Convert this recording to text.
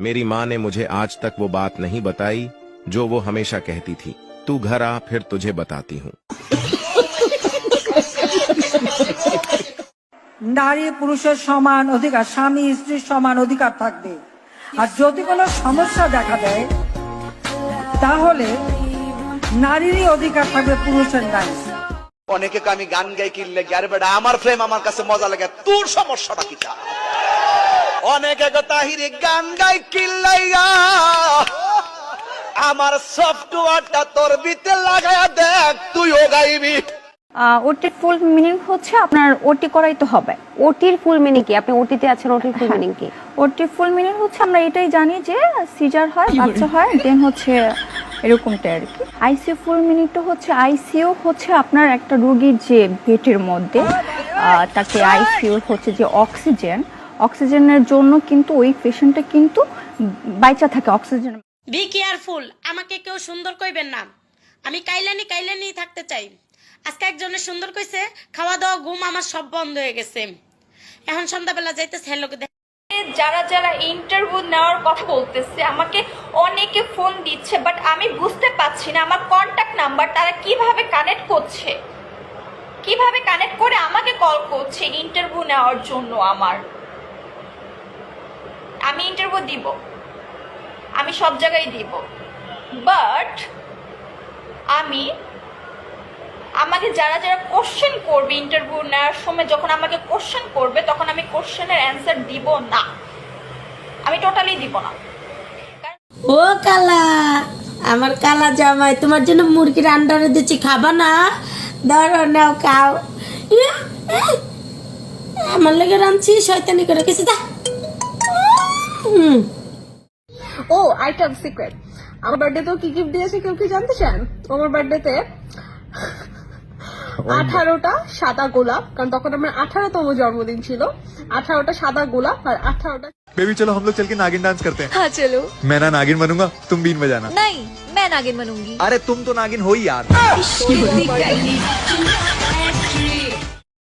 मेरी माँ ने मुझे आज तक वो बात नहीं बताई जो वो हमेशा कहती थी तू घर आ फिर तुझे बताती हूँ নারী পুরুষের সমান অধিকার স্বামী স্ত্রীর সমান অধিকার থাকবে আর যদি কোনো সমস্যা দেখা দেয় তাহলে নারীরই অধিকার থাকবে পুরুষের নাই অনেকে কয় আমি গান গাই কিনলে কি আরে বেটা আমার প্রেম আমার কাছে মজা লাগে তোর সমস্যাটা কি তা অনেকে তাহিরে গান গাই কিনলাইয়া আমার সফটওয়্যারটা তোর বিতে লাগায়া দেখ তুইও গাইবি। ওটির ফুল মিনিং হচ্ছে আপনার ওটি করাই তো হবে। ওটির ফুল মিনিং কি? আপনি ওটিতে আছেন ওটির ফুল মিনিং কি? ওটির ফুল মিনিং হচ্ছে আমরা এটাই জানি যে সিজার হয় বাচ্চা হয় দেন হচ্ছে এরকমটা আর কি। আইসিইউ ফুল মিনিংটা হচ্ছে আইসিইউ হচ্ছে আপনার একটা রোগীর যে পেটের মধ্যে আহ, তাকে আইসিইউ হচ্ছে যে অক্সিজেন অক্সিজেনের জন্য কিন্তু ওই পেশেন্টটা কিন্তু বাইচা থাকে অক্সিজেন। বি কেয়ারফুল আমাকে কেউ সুন্দর কইবেন না। আমি কাইলানি কাইলানি থাকতে চাই। আজকে একজনের সুন্দর কইছে খাওয়া দাওয়া ঘুম আমার সব বন্ধ হয়ে গেছে। এখন সন্ধ্যাবেলা যাইতেছে হ্যালো যারা যারা ইন্টারভিউ নেওয়ার কথা বলতেছে আমাকে অনেকে ফোন দিচ্ছে বাট আমি বুঝতে পারছি না আমার কন্ট্যাক্ট নাম্বার তারা কীভাবে কানেক্ট করছে। কীভাবে কানেক্ট করে আমাকে কল করছে ইন্টারভিউ নেওয়ার জন্য আমার। আমি ইন্টারভিউ দিব। আমি সব জায়গায় দিব। বাট আমি, আমাকে যারা যারা কোশ্চেন করবে ইন্টারভিউ নেওয়ার সময়, যখন আমাকে কোশ্চেন করবে, তখন আমি কোশ্চেনের অ্যান্সার দিব না। আমি টোটালি দিব না। ও কালা, আমার কালা জামাই, তোমার জন্য মুরগির আন্ডারে দিচ্ছি, খাবা না? ধরো নাও, খাও। আমার লেগে রাঁধছি, শয়তানি করে কিছু দা হুম ও আইটেম সিক্রেট আমার বার্থডেতেও কি গিফট দিয়েছে কেউ কি জানতে চান আমার বার্থডেতে আঠারোটা সাদা গোলাপ কারণ তখন আমার আঠারোতম জন্মদিন ছিল আঠারোটা সাদা গোলাপ আর আঠারোটা बेबी चलो हम लोग चल के नागिन डांस करते हैं हाँ चलो मैं ना नागिन बनूंगा तुम बीन बजाना नहीं मैं नागिन बनूंगी अरे तुम तो नागिन हो ही यार